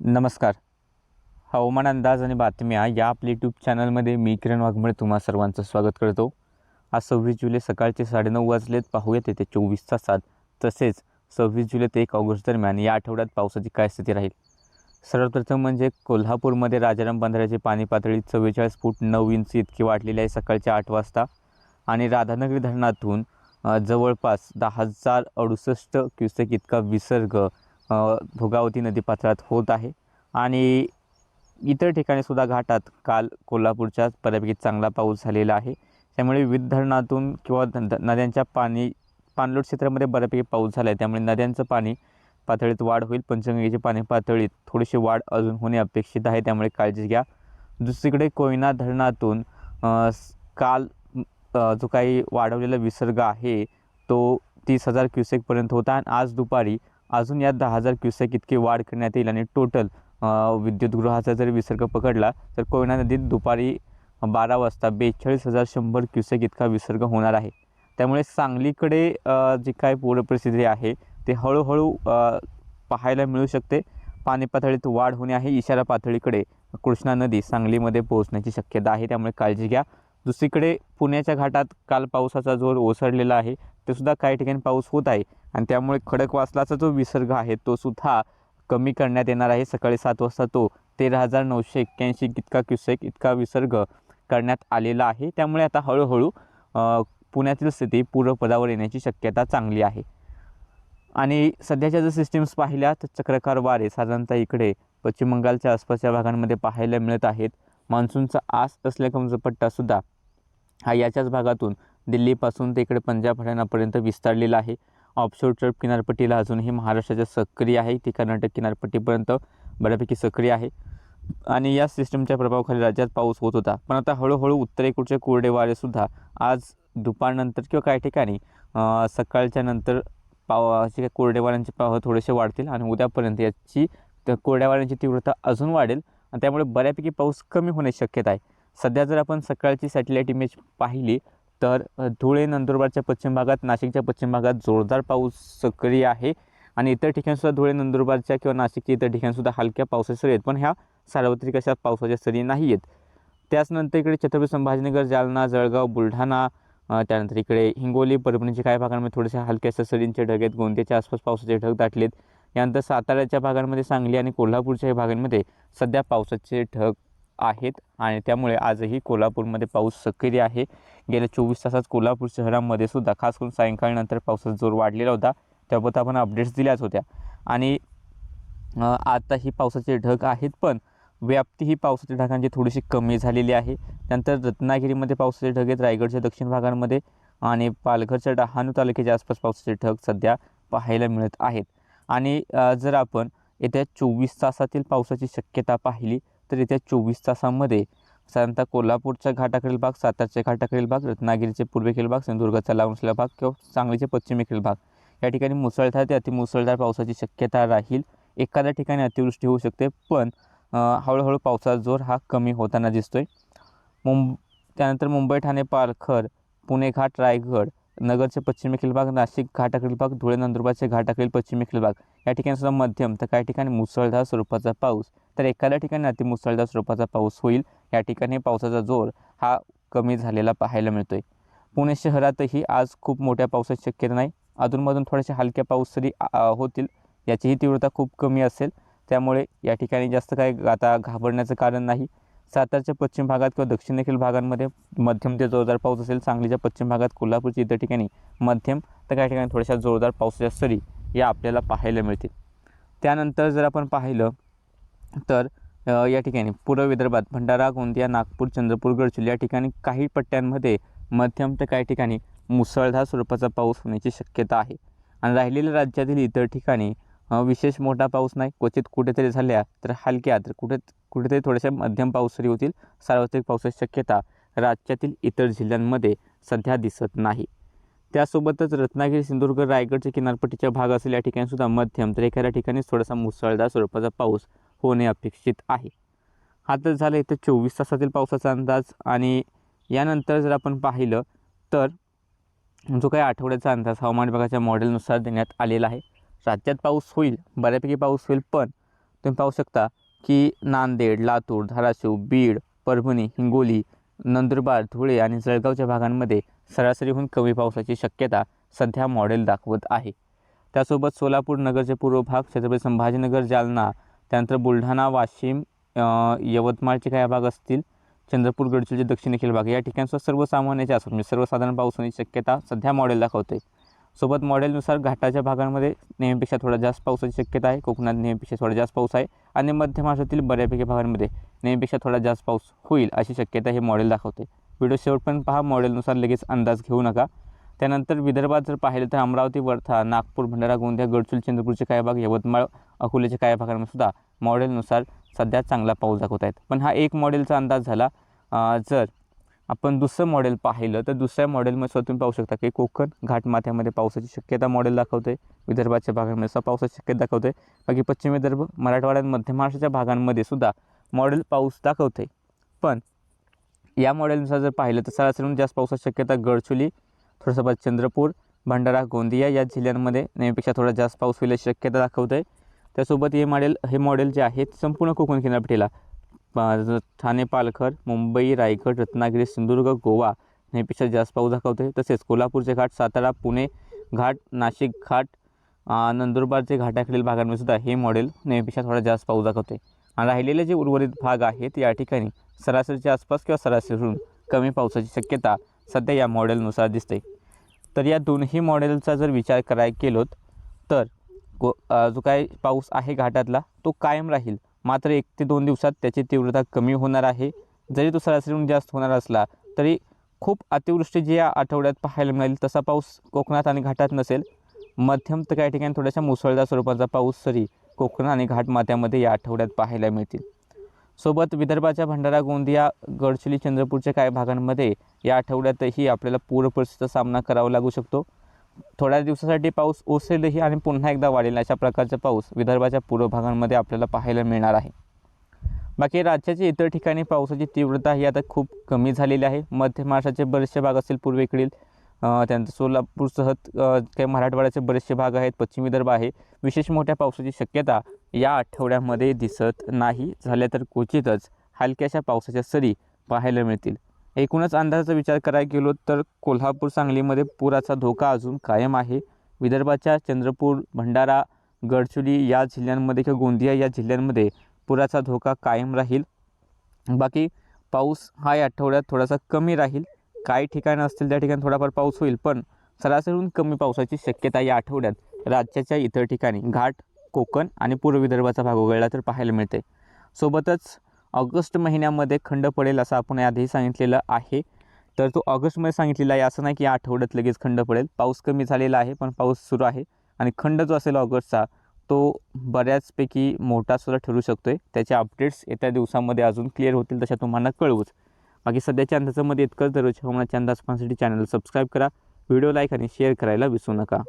नमस्कार. हवामान अंदाज आणि बातम्या या आपल्या यूट्यूब चॅनलमध्ये मी किरण वाघमळे तुम्हा सर्वांचं स्वागत करतो. आज सव्वीस जुलै सकाळचे साडेनऊ वाजलेत. पाहूयात येते चोवीस तासात. तसेच सव्वीस जुलै ते एक ऑगस्ट दरम्यान या आठवड्यात पावसाची काय स्थिती राहील? सर्वप्रथम म्हणजे कोल्हापूरमध्ये राजाराम बंधाऱ्याची पाणी पातळी चव्वेचाळीस फूट नऊ इंच इतकी वाढलेली आहे सकाळच्या आठ वाजता. आणि राधानगरी धरणातून जवळपास दहा हजार अडुसष्ट क्युसेक इतका विसर्ग भोगावती नदीपात्रात होत आहे. आणि इतर ठिकाणी सुद्धा घाटात काल कोल्हापूरच्या बऱ्यापैकी चांगला पाऊस झालेला आहे. त्यामुळे विविध धरणातून किंवा ध- नद्यांच्या पाणी पाणलोट क्षेत्रामध्ये बऱ्यापैकी पाऊस झाला आहे. त्यामुळे नद्यांचं पाणी पातळीत वाढ होईल. पंचगंगेची पाणी पातळीत थोडीशी वाढ अजून होणे अपेक्षित आहे. त्यामुळे काळजी घ्या. दुसरीकडे कोयना धरणातून काल जो काही वाढवलेला विसर्ग आहे तो तीस हजार क्युसेकपर्यंत होता. आणि आज दुपारी अजून यात दहा हजार क्युसेक इतकी वाढ करण्यात येईल आणि टोटल विद्युतगृहाचा जर विसर्ग पकडला तर कोयना नदीत दुपारी बारा वाजता बेचाळीस हजार शंभर क्युसेक इतका विसर्ग होणार आहे. त्यामुळे सांगलीकडे जी काय पूरपरिस्थिती आहे ते हळूहळू पाहायला मिळू शकते. पाणी पातळीत वाढ होणे आहे इशारा पातळीकडे. कृष्णा नदी सांगलीमध्ये पोहोचण्याची शक्यता आहे त्यामुळे काळजी घ्या. दुसरीकडे पुण्याच्या घाटात काल पावसाचा जोर ओसरलेला आहे. तेसुद्धा काही ठिकाणी पाऊस होत आहे. आणि त्यामुळे खडकवासलाचा जो विसर्ग आहे तो सुद्धा कमी करण्यात येणार आहे. सकाळी सात वाजता तो तेरा हजार नऊशे एक्क्याऐंशी इतका क्युसेक इतका विसर्ग करण्यात आलेला आहे. त्यामुळे आता हळूहळू पुण्यातील स्थिती पूर्वपदावर येण्याची शक्यता चांगली आहे. आणि सध्याच्या जर सिस्टीम्स पाहिल्या तर चक्रकार वारे साधारणतः इकडे पश्चिम बंगालच्या आसपासच्या भागांमध्ये पाहायला मिळत आहेत. मान्सूनचा आस असल्या पट्टासुद्धा हा याच्याच भागातून दिल्लीपासून ते इकडे पंजाब हरियाणापर्यंत विस्तारलेला आहे. ऑफशोरच्या किनारपट्टीला अजूनही महाराष्ट्राच्या सक्रिय आहे. ती कर्नाटक किनारपट्टीपर्यंत बऱ्यापैकी सक्रिय आहे. आणि या सिस्टमच्या प्रभावाखाली राज्यात पाऊस होत होता. पण आता हळूहळू उत्तरेकडचे कोरडे वारेसुद्धा आज दुपारनंतर किंवा काही ठिकाणी सकाळच्या नंतर पावाचे काही कोरडे वाऱ्यांचे प्रवाह थोडेसे वाढतील आणि उद्यापर्यंत याची त्या कोरड्या वाऱ्यांची तीव्रता अजून वाढेल आणि त्यामुळे बऱ्यापैकी पाऊस कमी होण्याची शक्यता आहे. सध्या जर आपण सकाळची सॅटेलाईट इमेज पाहिली तर धुळे नंदुरबारच्या पश्चिम भागात नाशिकच्या पश्चिम भागात जोरदार पाऊस सक्रिय आहे आणि इतर ठिकाणीसुद्धा धुळे नंदुरबारच्या किंवा नाशिकच्या इतर ठिकाणीसुद्धा हलक्या पावसाच्या सरी आहेत पण ह्या सार्वत्रिक अशा पावसाच्या सरी नाही आहेत. त्याचनंतर इकडे छत्रपती संभाजीनगर जालना जळगाव बुलढाणा त्यानंतर इकडे हिंगोली परभणीच्या काही भागांमध्ये थोडेसे हलक्याशा सरींचे ढग आहेत गोंदियाच्या आसपास पावसाचे ढग दाटलेत. यानंतर साताऱ्याच्या भागांमध्ये सांगली आणि कोल्हापूरच्या भागांमध्ये सध्या पावसाचे ढग आहेत आणि त्यामुळे आजही कोल्हापूरमध्ये पाऊस सक्रिय आहे. गेल्या चोवीस तासात कोल्हापूर शहरामध्ये सुद्धा खास करून सायंकाळीनंतर पावसाचा जोर वाढलेला होता. त्याबद्दल आपण अपडेट्स दिल्याच होत्या. आणि आता ही पावसाचे ढग आहेत पण व्याप्ती ही पावसाच्या ढगांची थोडीशी कमी झालेली आहे. त्यानंतर रत्नागिरीमध्ये पावसाचे ढग आहेत रायगडच्या दक्षिण भागांमध्ये आणि पालघरच्या डहाणू तालुक्याच्या आसपास पावसाचे ढग सध्या पाहायला मिळत आहेत. आणि जर आपण येत्या चोवीस तासातील पावसाची शक्यता पाहिली तर येत्या चोवीस तासामध्ये साधारणतः कोल्हापूरच्या घाटाकडील भाग सातारच्या घाटाकडील भाग रत्नागिरीचे पूर्वेकडील भाग सिंधुदुर्गाचा लावणसला भाग किंवा सांगलीचे पश्चिमेकडील भाग. या ठिकाणी मुसळधार ते अतिमुसळधार पावसाची शक्यता राहील. एखाद्या ठिकाणी अतिवृष्टी होऊ शकते पण हळूहळू पावसाचा जोर हा कमी होताना दिसतो आहे मुंब त्यानंतर मुंबई ठाणे पालघर पुणे घाट रायगड नगरचे पश्चिमेकडील भाग नाशिक घाटाकडील भाग धुळे नंदुरबारचे घाटाकडील पश्चिमेकडील भाग. या ठिकाणी सुद्धा मध्यम तर काही ठिकाणी मुसळधार स्वरूपाचा पाऊस तर एखाद्या ठिकाणी अतिमुसळधार स्वरूपाचा पाऊस होईल. या ठिकाणी पावसाचा जोर हा कमी झालेला पाहायला मिळतोय. पुणे शहरातही आज खूप मोठ्या पावसाची शक्यता नाही. अधूनमधून थोड्याशा हलक्या पाऊस तरी होतील. याचीही तीव्रता खूप कमी असेल. त्यामुळे या ठिकाणी जास्त काही आता घाबरण्याचं कारण नाही. सातारच्या पश्चिम भागात किंवा दक्षिणेकडील भागांमध्ये मध्यम ते जोरदार पाऊस असेल. सांगलीच्या पश्चिम भागात कोल्हापूरच्या इतर ठिकाणी मध्यम तर काही ठिकाणी थोड्याशा जोरदार पावसाच्या सरी या आपल्याला पाहायला मिळतील. त्यानंतर जर आपण पाहिलं तर या ठिकाणी पूर्व विदर्भात भंडारा गोंदिया नागपूर चंद्रपूर गडचिरोली या ठिकाणी काही पट्ट्यांमध्ये मध्यम तर काही ठिकाणी मुसळधार स्वरूपाचा पाऊस होण्याची शक्यता आहे. आणि राहिलेल्या राज्यातील इतर ठिकाणी विशेष मोठा पाऊस नाही क्वचित कुठेतरी झाल्या तर हलक्या तर कुठे कुठेतरी थोड्याशा मध्यम पाऊस तरी होतील सार्वत्रिक पावसाची शक्यता राज्यातील इतर जिल्ह्यांमध्ये सध्या दिसत नाही. त्यासोबतच रत्नागिरी सिंधुदुर्ग रायगडच्या किनारपट्टीच्या भाग असेल या ठिकाणीसुद्धा मध्यम तर एखाद्या ठिकाणी थोडासा मुसळधार स्वरूपाचा पाऊस होणे अपेक्षित आहे. हा तर झालं इथं चोवीस तासातील पावसाचा अंदाज आणि यानंतर जर आपण पाहिलं तर जो काही आठवड्याचा अंदाज हवामान विभागाच्या मॉडेलनुसार देण्यात आलेला आहे. राज्यात पाऊस होईल बऱ्यापैकी पाऊस होईल पण तुम्ही पाहू शकता की नांदेड लातूर धाराशिव बीड परभणी हिंगोली नंदुरबार धुळे आणि जळगावच्या भागांमध्ये सरासरीहून कमी पावसाची शक्यता सध्या मॉडेल दाखवत आहे. त्यासोबत सोलापूर नगरचे पूर्व भाग छत्रपती संभाजीनगर जालना त्यानंतर बुलढाणा वाशिम यवतमाळचे काही भाग असतील. चंद्रपूर गडचिरोली दक्षिणेखील भाग या ठिकाणचा सर्वसामान्याचे असं म्हणजे सर्वसाधारण पाऊस होण्याची शक्यता सध्या मॉडेल दाखवते सोबत मॉडेलनुसार घाटाच्या भागांमध्ये नेहमीपेक्षा थोडा जास्त पावसाची शक्यता आहे. कोकणात नेहमीपेक्षा थोडा जास्त पाऊस आहे. आणि मध्य महाराष्ट्रातील बऱ्यापैकी भागांमध्ये नेहमीपेक्षा थोडा जास्त पाऊस होईल अशी शक्यता हे मॉडेल दाखवते व्हिडिओ शेवटपर्यंत पहा. मॉडेलनुसार लगेच अंदाज घेऊ नका. त्यानंतर विदर्भात जर पाहिलं तर अमरावती वर्धा नागपूर भंडारा गोंदिया गडचिरोली चंद्रपूरचे काही भाग यवतमाळ अकोल्याचे काही भागांमध्ये सुद्धा मॉडेलनुसार सध्या चांगला पाऊस दाखवत आहेत. पण हा एक मॉडेलचा अंदाज झाला. जर आपण दुसरं मॉडेल पाहिलं तर दुसऱ्या मॉडेलमध्ये सुद्धा तुम्ही पाहू शकता की कोकण घाटमाथ्यामध्ये पावसाची शक्यता मॉडेल दाखवते. विदर्भाच्या भागांमध्ये सुद्धा पावसाची शक्यता दाखवते. बाकी पश्चिम विदर्भ मराठवाड्यात मध्य महाराष्ट्राच्या भागांमध्ये सुद्धा मॉडेल पाऊस दाखवते. पण या मॉडेलनुसार जर पाहिलं तर सरासरीहून जास्त पावसाची शक्यता गडचुली थोडंसं चंद्रपूर भंडारा गोंदिया या जिल्ह्यांमध्ये नेहमीपेक्षा थोडा जास्त पाऊस होईल शक्यता दाखवते. त्यासोबत हे मॉडेल हे मॉडेल जे आहे ते संपूर्ण कोकण किनारपट्टीला. ठाणे पालघर मुंबई रायगड रत्नागिरी सिंधुदुर्ग गोवा नेहमीपेक्षा जास्त पाऊस दाखवते तसेच कोल्हापूरचे घाट सातारा पुणे घाट नाशिक घाट नंदुरबारचे घाटाकडील भागांमध्ये सुद्धा हे मॉडेल नेहमीपेक्षा थोडा जास्त पाऊस दाखवते आणि राहिलेले जे उर्वरित भाग आहेत या ठिकाणी सरासरीच्या आसपास किंवा सरासरीहून कमी पावसाची शक्यता सध्या या मॉडेलनुसार दिसते. तर या दोन्ही मॉडेलचा जर विचार करायला गेलोत तर गो जो काय पाऊस आहे घाटातला तो कायम राहील. मात्र एक ते दोन दिवसात त्याची तीव्रता कमी होणार आहे. जरी तो सरासरीहून जास्त होणार असला तरी खूप अतिवृष्टी जी या आठवड्यात पाहायला मिळेल तसा पाऊस कोकणात आणि घाटात नसेल. मध्यम तर काही ठिकाणी थोड्याशा मुसळधार स्वरूपाचा पाऊस सरी कोकण आणि घाटमाथ्यामध्ये या आठवड्यात पाहायला मिळतील. सोबत विदर्भाच्या भंडारा गोंदिया गडचिरोली चंद्रपूरच्या काही भागांमध्ये या आठवड्यातही आपल्याला पूर परिस्थितीचा सामना करावा लागू शकतो. थोड्या दिवसासाठी पाऊस ओसरेलही आणि पुन्हा एकदा वाढेल अशा प्रकारचा पाऊस विदर्भाच्या पूर्व भागांमध्ये आपल्याला पाहायला मिळणार आहे. बाकी राज्याच्या इतर ठिकाणी पावसाची तीव्रता ही आता खूप कमी झालेली आहे. मध्य महाराष्ट्राचे बरेचसे भाग असतील पूर्वेकडील त्यानंतर सोलापूरसह काही मराठवाड्याचे बरेचसे भाग आहेत पश्चिम विदर्भ आहे. विशेष मोठ्या पावसाची शक्यता या आठवड्यामध्ये दिसत नाही. झाल्या तर क्वचितच हलक्याशा पावसाच्या सरी पाहायला मिळतील. एकूणच अंदाजाचा विचार करायला गेलो तर कोल्हापूर सांगलीमध्ये पुराचा धोका अजून कायम आहे. विदर्भाच्या चंद्रपूर भंडारा गडचिरोली या जिल्ह्यांमध्ये किंवा गोंदिया या जिल्ह्यांमध्ये पुराचा धोका कायम राहील. बाकी पाऊस हा या आठवड्यात थोडासा कमी राहील. काही ठिकाणं असतील त्या ठिकाणी थोडाफार पाऊस होईल पण सरासरीहून कमी पावसाची शक्यता या आठवड्यात राज्याच्या इतर ठिकाणी. घाट कोकण आणि पूर्व विदर्भाचा भाग वगळला तर पाहायला मिळते. सोबतच ऑगस्ट महिन्यामध्ये खंड पडेल असं आपण आधीही सांगितलेलं आहे. तर तो ऑगस्टमध्ये सांगितलेला आहे असं नाही की या आठवड्यात लगेच खंड पडेल. पाऊस कमी झालेला आहे पण पाऊस सुरू आहे आणि खंड जो असेल ऑगस्टचा तो बऱ्याचपैकी मोठा सुद्धा ठरू शकतो आहे त्याचे अपडेट्स येत्या दिवसामध्ये अजून क्लिअर होतील तशा तुम्हाला कळवूच. बाकी सध्याच्या अंदाजामध्ये इतकंच दररोजच्या हवामानाच्या अंदाज पाहण्यासाठी चॅनल सबस्क्राईब करा. व्हिडिओ लाईक आणि शेअर करायला विसरू नका.